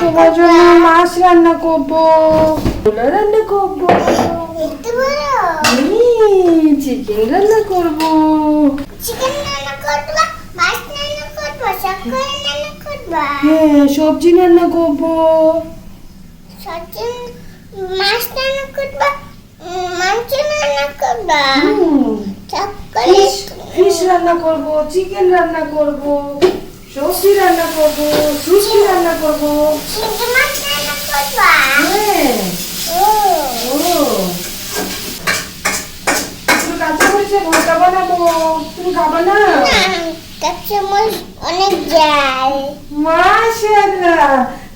তোমার জন্য মাছ রান্না করব। রান্না করব চিকেন রান্না করব চিকেন রান্না করবা মাছ রান্না করবা সকালে রান্না করবা হ্যাঁ সবজি রান্না করব সবজি মাছ রান্না করবা মাংস রান্না করবা সকালে ফিশ রান্না করব চিকেন রান্না করব, সবজি রান্না করব সুশি রান্না করব। রান্না হ্যাঁ ভর্তা বানাবো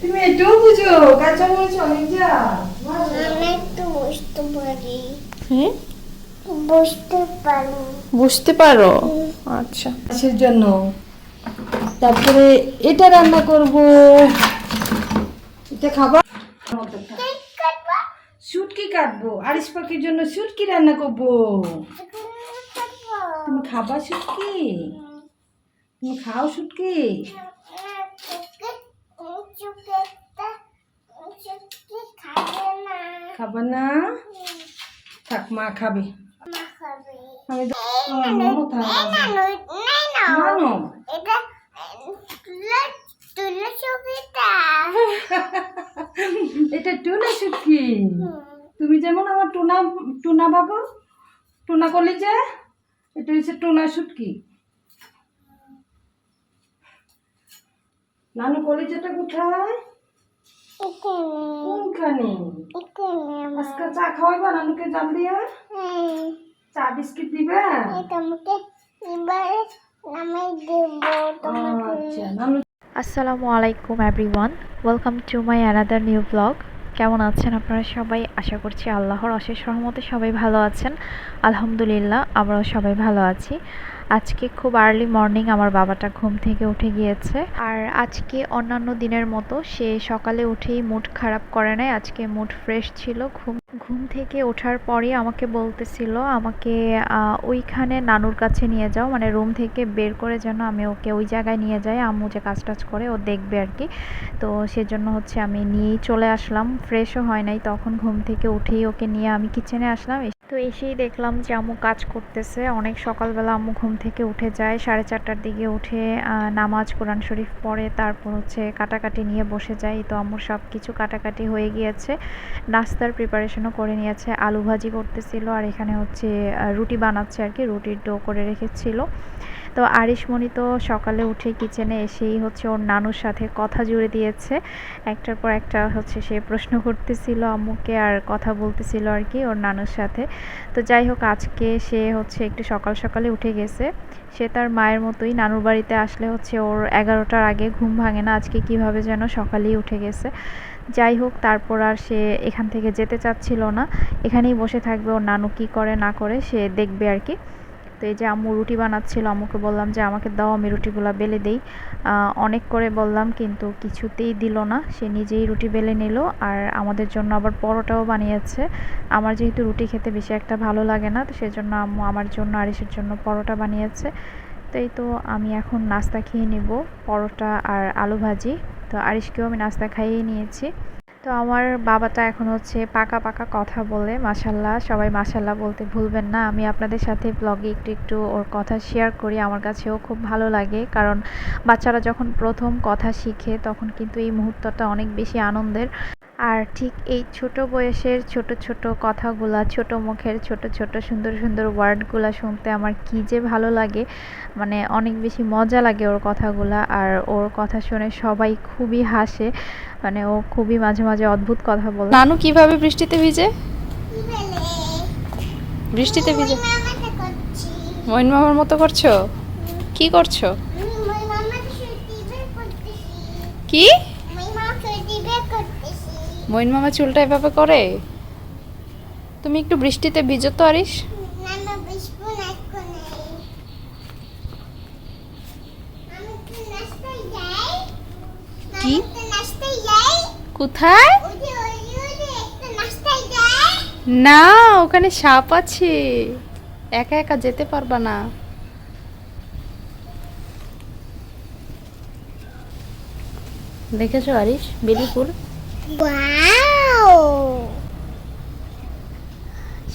তুমি এটাও বুঝো অনেক আমি একটু বুঝতে পারি হ্যাঁ? বুঝতে পারি বুঝতে পারো? আচ্ছা। মাছের জন্য। তারপরে এটা রান্না করব। এটা খাবার। শুটকি কাটবো। আরিশ পাখির জন্য শুটকি রান্না করব। তুমি খাবা শুটকি? তুমি খাও শুটকি? খাবা না। থাক মা খাবে। আমি এটা টুনা শুটকি। তুমি যেমন আমার টুনা টুনা বাবু টুনা কলিজা এটা হচ্ছে টুনা শুটকি। নানু কলিজাটা কোথায়? কোনখানে? আজকে চা খাওয়াইবা? নানুকে জাল দিয়া? চা বিস্কিট নিবে? তোমাকে এবারে আমি দেব তোমাকে। আচ্ছা আসসালামু আলাইকুম everyone welcome to my another new blog কেমন আছেন আপনারা সবাই? আশা করছি আল্লাহর অশেষ রহমতে সবাই ভালো আছেন। আলহামদুলিল্লাহ আমরাও সবাই ভালো আছি। আজকে খুব আর্লি মর্নিং আমার বাবাটা ঘুম থেকে উঠে গিয়েছে। আর আজকে অন্যান্য দিনের মতো সে সকালে উঠেই মুড খারাপ করে নাই, আজকে মুড ফ্রেশ ছিল। ঘুম ঘুম থেকে ওঠার পরে আমাকে বলতেছিল, আমাকে ওইখানে নানুর কাছে নিয়ে যাও মানে রুম থেকে বের করে যেন আমি ওকে ওই জায়গায় নিয়ে যাই, আম্মু যে কাজ টাজ করে, ও দেখবে আর কি। তো সেজন্য হচ্ছে আমি নিয়েই চলে আসলাম ফ্রেশও হয় নাই। তখন ঘুম থেকে উঠেই ওকে নিয়ে আমি কিচেনে আসলাম তো এসেই দেখলাম যে আম্মু কাজ করতেছে। অনেক সকালবেলা আম্মু ঘুম থেকে উঠে যায়, সাড়ে চারটার দিকে উঠে নামাজ, কোরআন শরীফ পড়ে, তারপর হচ্ছে কাটাকাটি নিয়ে বসে যায়। তো আম্মুর সব কিছু কাটাকাটি হয়ে গিয়েছে। নাস্তার প্রিপারেশনও করে নিয়েছে, আলু ভাজি করতেছিল, আর এখানে হচ্ছে রুটি বানাচ্ছে আর কি, রুটির ডো করে রেখেছিল। তো আরিশমণি তো সকালে উঠে কিচেনে এসেই হচ্ছে ওর নানুর সাথে কথা জুড়ে দিয়েছে। একটার পর একটা হচ্ছে সে প্রশ্ন করতেছিল আম্মুকে আর কথা বলতেছিল আর কি ওর নানুর সাথে। তো যাই হোক, আজকে সে হচ্ছে একটু সকাল সকালে উঠে গেছে। সে তার মায়ের মতোই নানুর বাড়িতে আসলে হচ্ছে ওর এগারোটার আগে ঘুম ভাঙে না। আজকে কীভাবে যেন সকালেই উঠে গেছে। যাই হোক, তারপর আর সে এখান থেকে যেতে চাচ্ছিল না। এখানেই বসে থাকবে ওর নানু কী করে না করে সে দেখবে আর কি। তো এই যে আম্মু রুটি বানাচ্ছিল, আম্মুকে বললাম যে আমাকে দাও, আমি রুটিগুলো বেলে দেই। অনেক করে বললাম কিন্তু কিছুতেই দিল না। সে নিজেই রুটি বেলে নিল আর আমাদের জন্য আবার পরোটাও বানিয়েছে। আমার যেহেতু রুটি খেতে বেশি একটা ভালো লাগে না, তো সেজন্য আম্মু আমার জন্য আরিসের জন্য পরোটা বানিয়েছে। তো এই তো আমি এখন নাস্তা খেয়ে নিব, পরোটা আর আলু ভাজি। তো আরিসকেও আমি নাস্তা খাইয়ে নিয়েছি। তো আমার বাবাটা এখন হচ্ছে পাকা পাকা কথা বলে মাসাল্লাহ সবাই মাসাল্লাহ বলতে ভুলবেন না। আমি আপনাদের সাথে ব্লগে একটু একটু ওর কথা শেয়ার করি। আমার কাছেও খুব ভালো লাগে। কারণ বাচ্চারা যখন প্রথম কথা শিখে, তখন কিন্তু এই মুহূর্তটা অনেক বেশি আনন্দের। আর ঠিক এই ছোট বয়সের ছোট ছোট কথাগুলা ছোট মুখের ছোট ছোট সুন্দর সুন্দর ওয়ার্ডগুলা শুনতে আমার কি যে ভালো লাগে। মানে অনেক বেশি মজা লাগে ওর কথাগুলা আর ওর কথা শুনে সবাই খুবই হাসে। মানে ও খুবই মাঝে মাঝে অদ্ভুত কথা বলে। নানু কীভাবে বৃষ্টিতে ভিজে? বৃষ্টিতে ভিজে? মই মইন মামার মতো করছ? কি করছ? কি? মইন মামা চুলটা এভাবে করে? তুমি একটু বৃষ্টিতে ভিজো তো আরিস কি? কোথায়? না ওখানে সাপ আছে। একা একা যেতে পারবা না। দেখেছ আরিস বেলি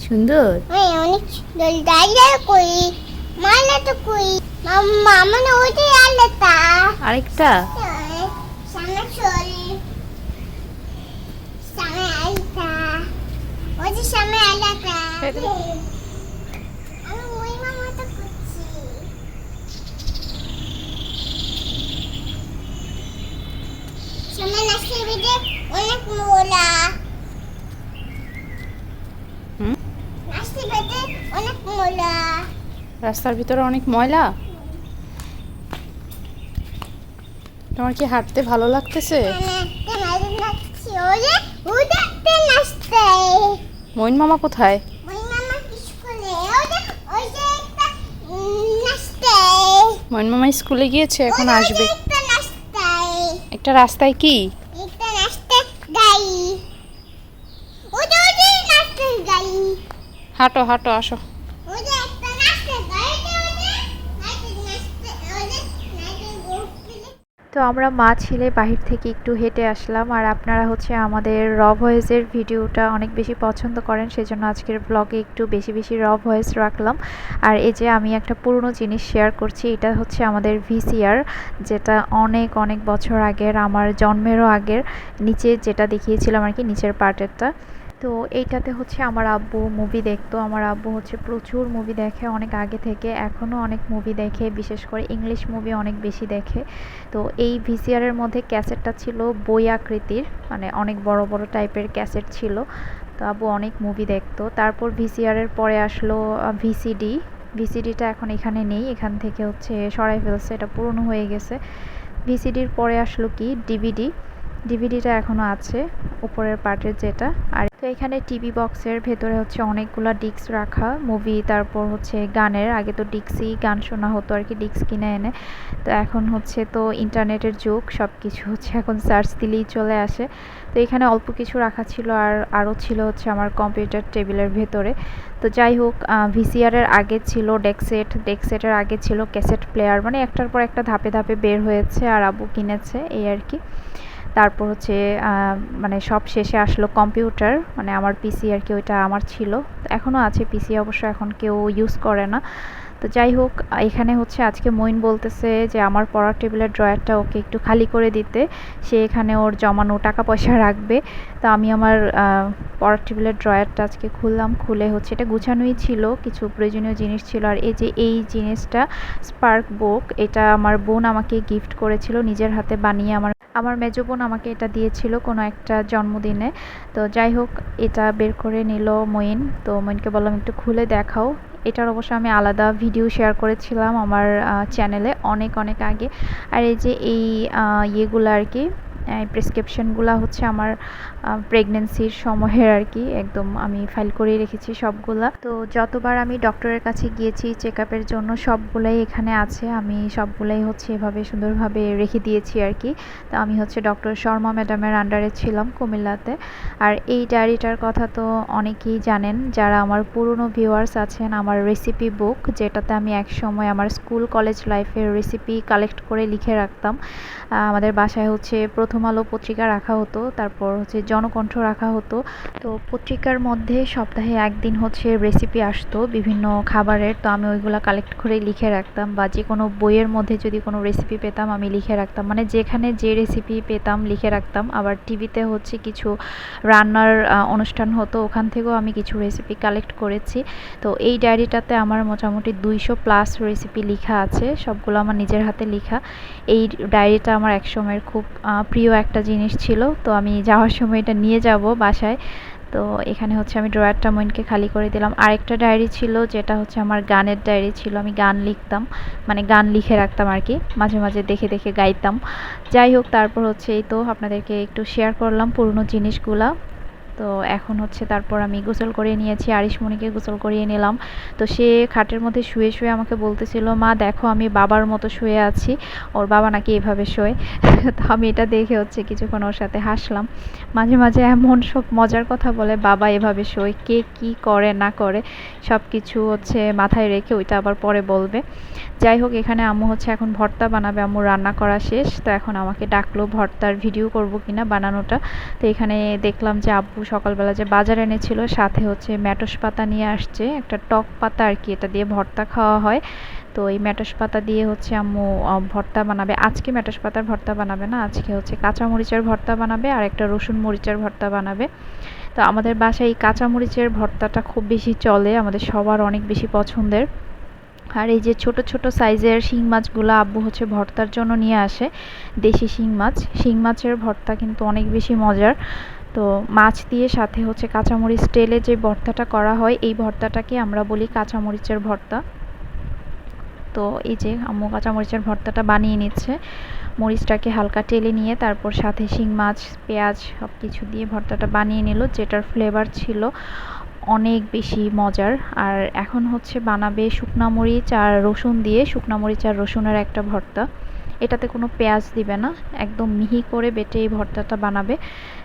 সুন্দর। অনেক সুন্দর দাঁড়িয়ে করি মালা তো করি মাম্মা মানে ওইটাই আলাদা আরেকটা? সামনে চলি। সামনে আলাদা ওই যে সামনে আলাদা এই তো। আমি ওই মামাটা করছি সামনে নাচতে বেঁধে অনেক মোলা হুম? নাচতে বেঁধে অনেক মোলা রাস্তার ভিতরে অনেক ময়লা? তোমার কি হাঁটতে ভালো লাগতেছে? মইন মামা কোথায়? মইন মামা স্কুলে গিয়েছে, এখন আসবে। একটা রাস্তায় কি? হাঁটো হাঁটো, আসো ওই যে একটা নাচতে গাই ওই যে নাচতে নাচতে ওই যে নাচতে গোপলে তো আমরা মা ছেলে বাহির থেকে একটু হেঁটে আসলাম আর আপনারা হচ্ছে আমাদের র ভয়েসের ভিডিওটা অনেক বেশি পছন্দ করেন, সেজন্য আজকের ব্লগে একটু বেশি বেশি র ভয়েস রাখলাম। আর এই যে আমি একটা পুরনো জিনিস শেয়ার করছি, এটা হচ্ছে আমাদের ভিসিআর যেটা অনেক অনেক বছর আগের, আমার জন্মেরও আগের, নিচে যেটা দেখিয়েছিলাম আর কি, নিচের পার্টেরটা তো এইটাতে হচ্ছে আমার আব্বু মুভি দেখতো। আমার আব্বু হচ্ছে প্রচুর মুভি দেখে অনেক আগে থেকে। এখনও অনেক মুভি দেখে, বিশেষ করে ইংলিশ মুভি অনেক বেশি দেখে। তো এই ভিসিআরের মধ্যে ক্যাসেটটা ছিল বই আকৃতির মানে অনেক বড় বড় টাইপের ক্যাসেট ছিল। তো আব্বু অনেক মুভি দেখতো। তারপর ভিসিআরের পরে আসলো ভিসিডি ভিসিডিটা এখন এখানে নেই। এখান থেকে হচ্ছে সরাই ফেলছে এটা পুরনো হয়ে গেছে। ভিসিডির পরে আসলো কি? ডিভিডি ডিভিডিটা এখনও আছে, উপরের পার্টের যেটা। আর তো এখানে টিভি বক্সের ভেতরে হচ্ছে অনেকগুলো ডিস্ক রাখা। মুভি তারপর হচ্ছে গানের। আগে তো ডিক্সি গান শোনা হতো আর কি ডিস্ক কিনে এনে। তো এখন হচ্ছে তো ইন্টারনেটের যুগ সব কিছু হচ্ছে এখন সার্চ দিলেই চলে আসে। তো এখানে অল্প কিছু রাখা ছিল আর আরও ছিল হচ্ছে আমার কম্পিউটার টেবিলের ভেতরে। তো যাই হোক ভিসিআরের আগে ছিল ডেকসেট ডেকসেটের আগে ছিল ক্যাসেট প্লেয়ার মানে একটার পর একটা ধাপে ধাপে বের হয়েছে আর আবু কিনেছে, এই আর কি। তারপর হচ্ছে মানে সব শেষে আসলো কম্পিউটার মানে আমার পিসি আর কি ওইটা আমার ছিল। এখনও আছে পিসি অবশ্য এখন কেউ ইউজ করে না। তো যাই হোক, এখানে হচ্ছে আজকে মইন বলতেছে যে আমার পড়ার টেবিলের ড্রয়ারটা ওকে একটু খালি করে দিতে। সে এখানে ওর জমানো টাকা পয়সা রাখবে। তো আমি আমার পড়ার টেবিলের ড্রয়ারটা আজকে খুললাম। খুলে হচ্ছে এটা গুছানোই ছিল, কিছু প্রয়োজনীয় জিনিস ছিল। আর এই যে এই জিনিসটা স্পার্ক বুক এটা আমার বোন আমাকে গিফট করেছিল, নিজের হাতে বানিয়ে আমার আমার মেজো বোন আমাকে এটা দিয়েছিল কোনো একটা জন্মদিনে। তো যাই হোক, এটা বের করে নিল মইন তো মইনকে বললাম, একটু খুলে দেখাও। এটার অবশ্য আমি আলাদা ভিডিও শেয়ার করেছিলাম আমার চ্যানেলে অনেক অনেক আগে। আর এই যে এই ইয়েগুলো আর কি প্রেসক্রিপশনগুলো হচ্ছে আমার প্রেগনেন্সির সময়ের আর কি, একদম আমি ফাইল করে রেখেছি সবগুলা। তো যতবার আমি ডক্টরের কাছে গিয়েছি চেক আপের জন্য, সবগুলাই এখানে আছে। আমি সবগুলাই হচ্ছে এভাবে সুন্দরভাবে রেখে দিয়েছি আর কি। তো আমি হচ্ছে ডক্টর শর্মা ম্যাডামের আন্ডারে ছিলাম কুমিল্লাতে। আর এই ডায়েরিটার কথা তো অনেকেই জানেন। যারা আমার পুরনো ভিউয়ার্স আছেন, আমার রেসিপি বুক যেটাতে আমি এক সময় আমার স্কুল কলেজ লাইফের রেসিপি কালেক্ট করে লিখে রাখতাম আমাদের বাসায় হচ্ছে প্রথম আলো পত্রিকা রাখা হতো, তারপর হচ্ছে জনকণ্ঠ রাখা হতো। তো পত্রিকার মধ্যে সপ্তাহে একদিন হচ্ছে রেসিপি আসতো বিভিন্ন খাবারের। তো আমি ওইগুলো কালেক্ট করে লিখে রাখতাম বা যে কোনো বইয়ের মধ্যে যদি কোনো রেসিপি পেতাম আমি লিখে রাখতাম। মানে যেখানে যে রেসিপি পেতাম লিখে রাখতাম। আবার টিভিতে হচ্ছে কিছু রান্নার অনুষ্ঠান হতো ওখান থেকেও আমি কিছু রেসিপি কালেক্ট করেছি। তো এই ডায়েরিটাতে আমার মোটামুটি দুইশো প্লাস রেসিপি লেখা আছে। সবগুলো আমার নিজের হাতে লেখা। এই ডায়েরিটা আমার এক সময়ের খুব প্রিয় একটা জিনিস ছিল। তো আমি যাওয়ার সময় এটা নিয়ে যাব বাসায়। তো এখানে হচ্ছে আমি ড্রয়ারটা মইনকে খালি করে দিলাম। আরেকটা ডায়েরি ছিল যেটা হচ্ছে আমার গানের ডায়েরি ছিল, আমি গান লিখতাম মানে গান লিখে রাখতাম আর কি, মাঝে মাঝে দেখে দেখে গাইতাম। যাই হোক, তারপর হচ্ছে এই তো আপনাদেরকে একটু শেয়ার করলাম পুরনো জিনিসগুলা। তো এখন হচ্ছে তারপর আমি গোসল করিয়ে নিয়েছি আরিশমণিকে গোসল করিয়ে নিলাম। তো সে খাটের মধ্যে শুয়ে শুয়ে আমাকে বলতেছিল, মা, দেখো আমি বাবার মতো শুয়ে আছি, ওর বাবা নাকি এভাবে শোয়। তো আমি এটা দেখে হচ্ছে কিছুক্ষণ ওর সাথে হাসলাম। মাঝে মাঝে এমন সব মজার কথা বলে, বাবা এভাবে শোয়, কে কি করে, না করে? সব কিছু হচ্ছে মাথায় রেখে ওইটা আবার পরে বলবে। যাই হোক, এখানে আম্মু হচ্ছে এখন ভর্তা বানাবে, আম্মু রান্না করা শেষ। তো এখন আমাকে ডাকলো ভর্তার ভিডিও করব কিনা বানানোটা। তো এখানে দেখলাম যে আব্বু সকালবেলা যে বাজার এনেছিল, সাথে হচ্ছে ম্যাটস পাতা নিয়ে আসছে, একটা টক পাতা আর কি, এটা দিয়ে ভর্তা খাওয়া হয়। তো এই ম্যাটস পাতা দিয়ে হচ্ছে আম্মু ভর্তা বানাবে। আজকে ম্যাটস পাতার ভর্তা বানাবে না, আজকে হচ্ছে কাঁচা মরিচের ভর্তা বানাবে আর একটা রসুন মরিচের ভর্তা বানাবে। তো আমাদের বাসায় এই কাঁচা মরিচের ভর্তাটা খুব বেশি চলে, আমাদের সবার অনেক বেশি পছন্দের। আর এই যে ছোট ছোট সাইজের শিং মাছগুলো আব্বু হচ্ছে ভর্তার জন্য নিয়ে আসে, দেশি শিং মাছ। শিং মাছের ভর্তা কিন্তু অনেক বেশি মজার। তো মাছ দিয়ে সাথে হচ্ছে কাঁচামরিচ তেলে যে ভর্তাটা করা হয়, এই ভর্তাটাকে আমরা বলি কাঁচামরিচের ভর্তা। তো এই যে আম্মু কাঁচামরিচের ভর্তাটা বানিয়ে নিচ্ছে। মরিচটাকে হালকা টেলে নিয়ে তারপর সাথে শিং, মাছ, পেঁয়াজ সব কিছু দিয়ে ভর্তাটা বানিয়ে নিল, যেটার ফ্লেভার ছিল অনেক বেশি মজার। আর এখন হচ্ছে বানাবে শুকনা মরিচ আর রসুন দিয়ে। শুকনা মরিচ আর রসুনের একটা ভর্তা। এটাতে কোনো পেঁয়াজ দিবে না, একদম মিহি করে বেটে এই ভর্তাটা বানাবে।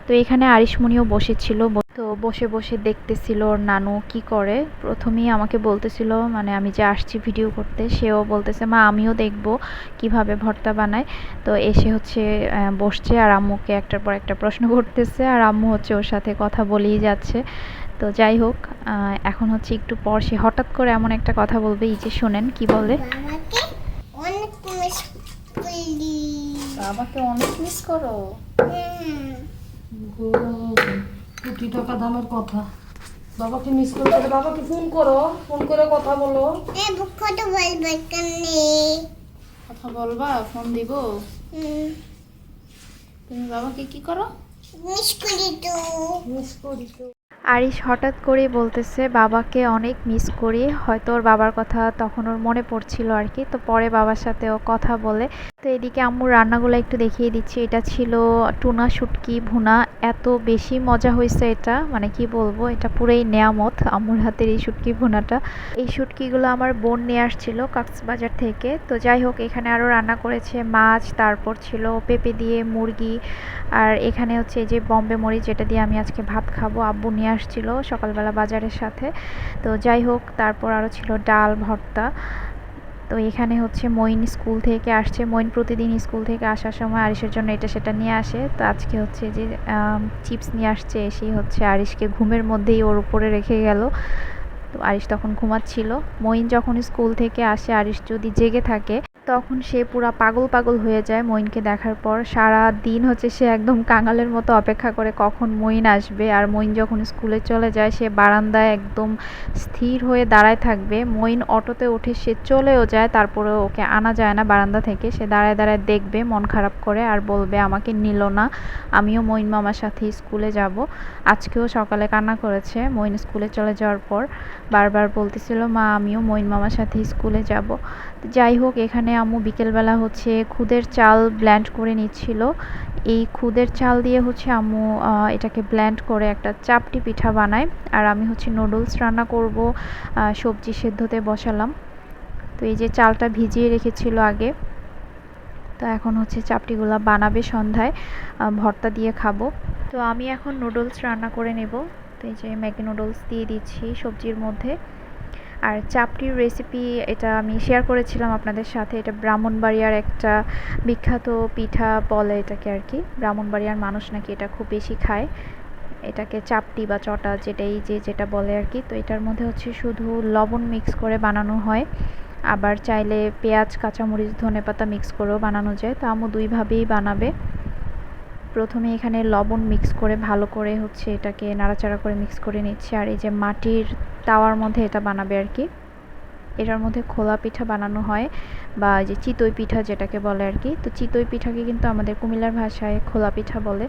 তো এখানে আরিশমণিও বসেছিল তো বসে বসে দেখতেছিল ওর নানু কি করে। প্রথমেই আমাকে বলতেছিল মানে আমি যে আসছি ভিডিও করতে, সেও বলতেছে, মা, আমিও দেখব কীভাবে ভর্তা বানায়। তো এসে হচ্ছে বসছে আর আম্মুকে একটার পর একটা প্রশ্ন করতেছে, আর আম্মু হচ্ছে ওর সাথে কথা বলেই যাচ্ছে। তো যাই হোক এখন হচ্ছে একটু পর সে হঠাৎ করে এমন একটা কথা বলবে, এই যে শোনেন কি বলে বাবাকে অনেক মিস করি বাবাকে অনেক মিস করো। কোটি টাকা দামের কথা। বাবাকে মিস করতে বাবাকে ফোন করো ফোন করে কথা বলো। এ বলবে কথা বলবা ফোন দিব। তুমি বাবাকে কি করো? মিস করি তো। মিস করি তো। আরিশ হঠাৎ করে বলতেছে বাবাকে অনেক মিস করি। হয়তো ওর বাবার কথা তখন ওর মনে পড়ছিল আর কি। তো পরে বাবার সাথে ও কথা বলে তো এদিকে আম্মুর রান্নাগুলো একটু দেখিয়ে দিচ্ছি। এটা ছিল টুনা শুটকি ভুনা। এত বেশি মজা হয়েছে এটা মানে কি বলব, এটা পুরোই নেয়ামত আম্মুর হাতের এই শুটকি ভুনাটা। এই শুটকিগুলো আমার বোন নিয়ে আসছিল কক্সবাজার থেকে। তো যাই হোক, এখানে আরও রান্না করেছে মাছ, তারপর ছিল পেঁপে দিয়ে মুরগি, আর এখানে হচ্ছে যে বম্বে মরিচ, যেটা দিয়ে আমি আজকে ভাত খাব, আব্বু নিয়ে আসছিল সকালবেলা বাজারের সাথে। তো যাই হোক, তারপর আরও ছিল ডাল, ভর্তা। তো এখানে হচ্ছে মইন স্কুল থেকে আসছে। মইন প্রতিদিন স্কুল থেকে আসার সময় আরিসের জন্য এটা সেটা নিয়ে আসে। তো আজকে হচ্ছে যে চিপস নিয়ে আসছে, এসেই হচ্ছে আরিসকে ঘুমের মধ্যেই ওর উপরে রেখে গেল। তো আরিশ তখন ঘুমাচ্ছিল। মইন যখন স্কুল থেকে আসে, আরিশ যদি জেগে থাকে তখন সে পুরা পাগল পাগল হয়ে যায় মইনকে দেখার পর। সারা দিন হচ্ছে সে একদম কাঙালের মতো অপেক্ষা করে কখন মইন আসবে। আর মইন যখন স্কুলে চলে যায়, সে বারান্দায় একদম স্থির হয়ে দাঁড়ায় থাকবে। মইন অটোতে উঠে সে চলেও যায় তারপরে ওকে আনা যায় না বারান্দা থেকে। সে দাঁড়ায় দাঁড়ায় দেখবে, মন খারাপ করে আর বলবে, আমাকে নিল না, আমিও মইন মামার সাথে স্কুলে যাব। আজকেও সকালে কান্না করেছে। মইন স্কুলে চলে যাওয়ার পর বারবার বলতেছিল, মা, আমিও মইন মামার সাথে স্কুলে যাব। যাই হোক, এখানে আম্মু বিকেলবেলা হচ্ছে খুদের চাল ব্ল্যান্ড করে নিচ্ছিল। এই খুদের চাল দিয়ে হচ্ছে আম্মু এটাকে ব্ল্যান্ড করে একটা চাপটি পিঠা বানায়। আর আমি হচ্ছে নুডলস রান্না করব সবজি সেদ্ধতে বসালাম। তো এই যে চালটা ভিজিয়ে রেখেছিল আগে, তো এখন হচ্ছে চাপটিগুলো বানাবে সন্ধ্যায় ভর্তা দিয়ে খাব। তো আমি এখন নুডলস রান্না করে নেব। তো এই যে ম্যাগি নুডলস দিয়ে দিচ্ছি সবজির মধ্যে। আর চাপটির রেসিপি এটা আমি শেয়ার করেছিলাম আপনাদের সাথে। এটা ব্রাহ্মণবাড়িয়ার একটা বিখ্যাত পিঠা বলে এটাকে আর কি। ব্রাহ্মণবাড়িয়ার মানুষ নাকি এটা খুব বেশি খায়। এটাকে চাপটি বা চটা যেটাই যে যেটা বলে আর কি। তো এটার মধ্যে হচ্ছে শুধু লবণ মিক্স করে বানানো হয়। আবার চাইলে পেঁয়াজ, কাঁচামরিচ ধনেপাতা মিক্স করেও বানানো যায়। তো আমু দুইভাবেই বানাবে। প্রথমে এখানে লবণ মিক্স করে ভালো করে হচ্ছে এটাকে নাড়াচাড়া করে মিক্স করে নিচ্ছে। আর এই যে মাটির তাওয়ার মধ্যে এটা বানাবে আর কি। এটার মধ্যে খোলা পিঠা বানানো হয় বা যে চিতই পিঠা যেটাকে বলে আর কি। তো চিতই পিঠাকে কিন্তু আমাদের কুমিল্লার ভাষায় খোলা পিঠা বলে।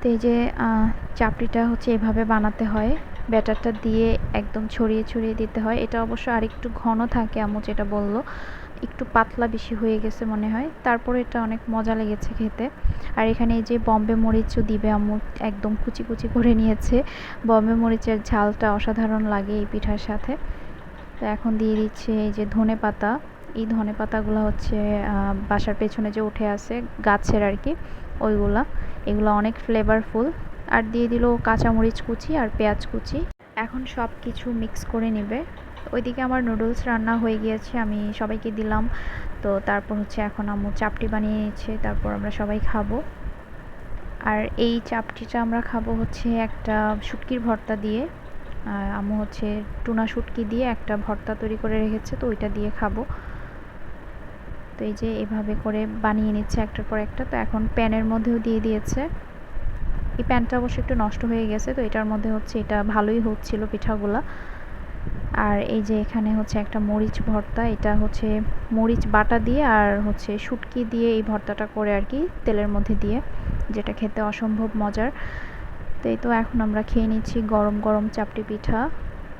তো এই যে চাপড়িটা হচ্ছে এভাবে বানাতে হয়। ব্যাটারটা দিয়ে একদম ছড়িয়ে ছড়িয়ে দিতে হয়। এটা অবশ্য আরেকটু ঘন থাকে আম্মু যেটা বলল। একটু পাতলা বেশি হয়ে গেছে মনে হয়। তারপরে এটা অনেক মজা লেগেছে খেতে। আর এখানে এই যে বম্বে মরিচও দিবে আম্মু একদম কুচি কুচি করে নিয়েছে। বম্বে মরিচের ঝালটা অসাধারণ লাগে এই পিঠার সাথে। তো এখন দিয়ে দিচ্ছে এই যে ধনে পাতা। এই ধনে পাতাগুলো হচ্ছে বাসার পেছনে যে উঠে আছে গাছের আর কি, ওইগুলা। এগুলো অনেক ফ্লেভারফুল আর দিয়ে দিল কাঁচামরিচ কুচি আর পেঁয়াজ কুচি। এখন সব কিছু মিক্স করে নেবে। ওইদিকে আমার নুডলস রান্না হয়ে গিয়েছে, আমি সবাইকে দিলাম। তো তারপর হচ্ছে এখন আম্মু চাপটি বানিয়ে নিচ্ছে তারপর আমরা সবাই খাব। আর এই চাপটিটা আমরা খাব হচ্ছে একটা শুটকির ভর্তা দিয়ে। আম্মু হচ্ছে টুনা শুটকি দিয়ে একটা ভর্তা তৈরি করে রেখেছে, তো ওইটা দিয়ে খাব। তো এই যে এভাবে করে বানিয়ে নিচ্ছে একটার পর একটা, তো এখন প্যানের মধ্যেও দিয়ে দিয়েছে। এই প্যানটা অবশ্য একটু নষ্ট হয়ে গেছে, তো এটার মধ্যে হচ্ছে এটা ভালোই হচ্ছিল পিঠাগুলা। আর এই যে এখানে হচ্ছে একটা মরিচ ভর্তা, এটা হচ্ছে মরিচ বাটা দিয়ে আর হচ্ছে শুটকি দিয়ে এই ভর্তাটা করে আর কি তেলের মধ্যে দিয়ে, যেটা খেতে অসম্ভব মজার। তো এই তো এখন আমরা খেয়ে নিচ্ছি গরম গরম চাপটি পিঠা,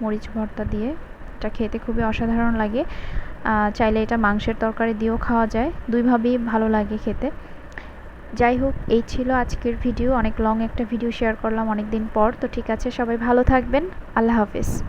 মরিচ ভর্তা দিয়ে। এটা খেতে খুবই অসাধারণ লাগে। চাইলে এটা মাংসের তরকারি দিয়েও খাওয়া যায়। দুইভাবেই ভালো লাগে খেতে। যাই হোক, এই ছিল আজকের ভিডিও। অনেক লং একটা ভিডিও শেয়ার করলাম অনেক দিন পর। তো ঠিক আছে, সবাই ভালো থাকবেন। আল্লাহ হাফিজ।